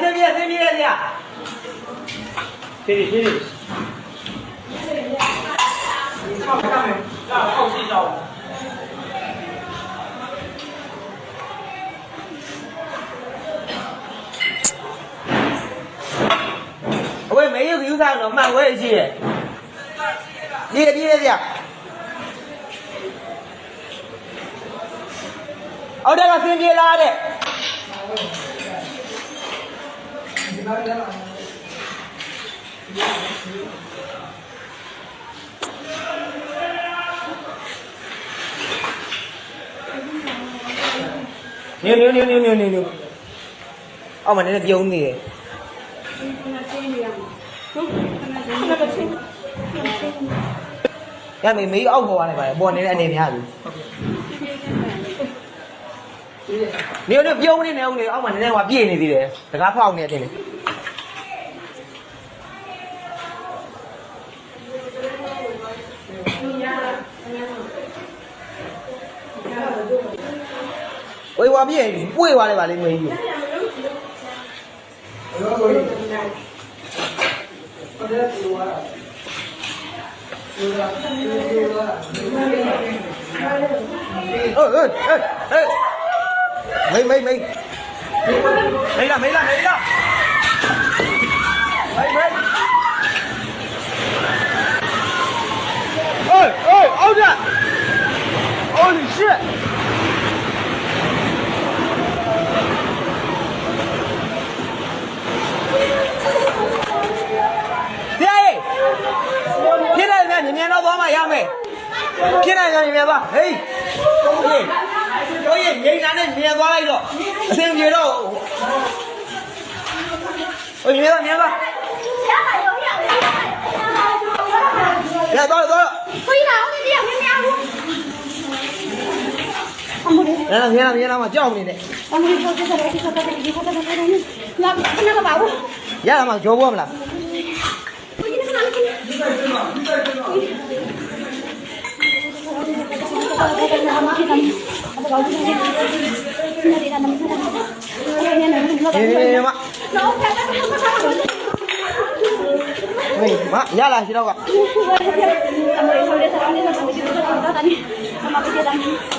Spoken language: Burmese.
ဆင်းပြေးဆင်းပြေးရဗျာဖြည်းဖြည်းဖြည်းဟောက်ကမယ်လာဟောက်စီတော့အဝေးမေးယူယူဆောင်တော့မှန်ဝဲရှိရဲ့ပြေးပြေးဗျအော်တက်ကဆင်းပြေးလာတဲ့ နင်းနင်းနင်းနင်းနင်းနင်းအောက်မှာနည်းနည်းပြုံးနေတယ်ရမေမေးအောက်ပေါ်ရတယ်ပါပေါ်နေတဲ့အနေများပြီနေနေပြုံးနေနေဦးနေအောက်မှာနည်းနည်းကပြည့်နေသေးတယ်တကားဖောက်နေတယ်တင်လေဝေးဝါပြည့်ပွေသွားတယ် ပါလေမေးကြီးဟေးဟေးဟေးဟေးမေးမေးမေးမေးလာမေးလာမေး မြင်မြင်တော့သွားမှရမယ်ဖြစ်နိုင်ရင်မြင်မြင်သွားဟေးဟုတ်ကဲ့တို့ရဲ့ငိမ့်တာနဲ့မြင်သွားလိုက်တော့အစင်ပြေတော့ဟိုမြင်တော့မြင်သွားရတော့တော့ခွေးလာဦးတရားမင်းများဘူးအမလေးလာမြင်လာမြင်လာမကြောက်နေနဲ့အမလေးပေါ်ကျတဲ့ဒီကတည်းကဒီကတည်းကလာခဏကပါဘူးရမှာကြောပေါ်မလား 哎妈！你来，徐大哥。